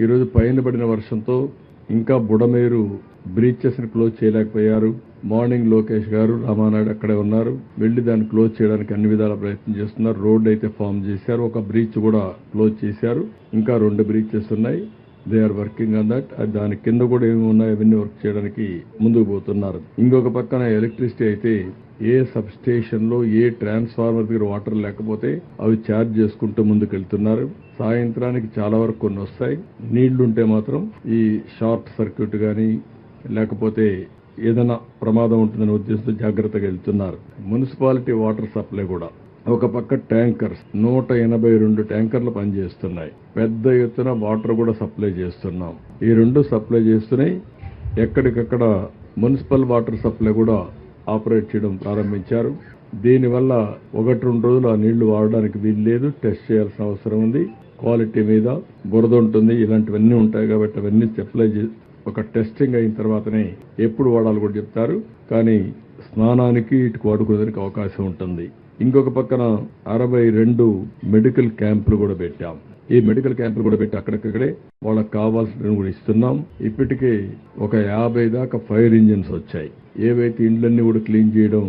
ఈరోజు పైన పడిన వర్షంతో ఇంకా బుడమేరు బ్రీచెస్ని క్లోజ్ చేయలేకపోయారు. మార్నింగ్ లోకేష్ గారు రామానాయుడు అక్కడే ఉన్నారు. వెళ్ళి దాన్ని క్లోజ్ చేయడానికి అన్ని విధాల ప్రయత్నం చేస్తున్నారు. రోడ్ అయితే ఫామ్ చేశారు. ఒక బ్రీచ్ కూడా క్లోజ్ చేశారు. ఇంకా రెండు బ్రీచెస్ ఉన్నాయి. They are working on that దాని కింద కూడా ఏమి ఉన్నాయి అవన్నీ వర్క్ చేయడానికి ముందుకు పోతున్నారు. ఇంకొక పక్కన ఎలక్ట్రిసిటీ అయితే ఏ సబ్ స్టేషన్లో ఏ ట్రాన్స్ఫార్మర్ దగ్గర వాటర్ లేకపోతే అవి ఛార్జ్ చేసుకుంటూ ముందుకు వెళ్తున్నారు సాయంత్రానికి చాలా వరకు కొన్ని వస్తాయి. నీళ్ళుంటే మాత్రం ఈ షార్ట్ సర్క్యూట్ కానీ లేకపోతే ఏదైనా ప్రమాదం ఉంటుందనే ఉద్దేశంతో జాగ్రత్తగా వెళ్తున్నారు. మున్సిపాలిటీ వాటర్ సప్లై కూడా. ఒక పక్క ట్యాంకర్స్ నూట ఎనభై రెండు ట్యాంకర్లు పనిచేస్తున్నాయి. పెద్ద ఎత్తున వాటర్ కూడా సప్లై చేస్తున్నాం. ఈ రెండు సప్లై చేస్తున్నాయి ఎక్కడికక్కడ మున్సిపల్ వాటర్ సప్లై కూడా ఆపరేట్ చేయడం ప్రారంభించారు. దీనివల్ల ఒకటి రెండు రోజులు ఆ నీళ్ళు వాడడానికి వీలు లేదు. టెస్ట్ చేయాల్సిన అవసరం ఉంది. క్వాలిటీ మీద బురద ఉంటుంది. ఇలాంటివన్నీ ఉంటాయి కాబట్టి అవన్నీ సప్లై ఒక టెస్టింగ్ అయిన తర్వాతనే ఎప్పుడు వాడాలి కూడా చెప్తారు. కానీ స్నానానికి ఇటు వాడుకోవడానికి అవకాశం ఉంటుంది. ఇంకొక పక్కన అరవై రెండు మెడికల్ క్యాంపులు కూడా పెట్టాం. ఈ మెడికల్ క్యాంపులు కూడా పెట్టి అక్కడక్కడే వాళ్ళకి కావాల్సిన కూడా ఇస్తున్నాం. ఇప్పటికే ఒక యాభై దాకా ఫైర్ ఇంజిన్స్ వచ్చాయి. ఏవైతే ఇండ్లన్నీ కూడా క్లీన్ చేయడం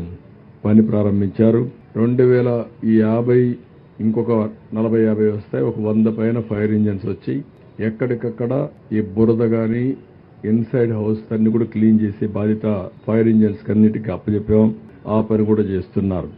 పని ప్రారంభించారు. రెండు వేల ఈ యాభై ఇంకొక నలభై యాభై వస్తాయి. ఒక వంద పైన ఫైర్ ఇంజిన్స్ వచ్చి ఎక్కడికక్కడ ఈ బురద కానీ ఇన్సైడ్ హౌస్ అన్ని కూడా క్లీన్ చేసే బాధ్యత ఫైర్ ఇంజిన్స్ అన్నిటికీ అప్పచెప్పాం ఆ పని కూడా చేస్తున్నారు.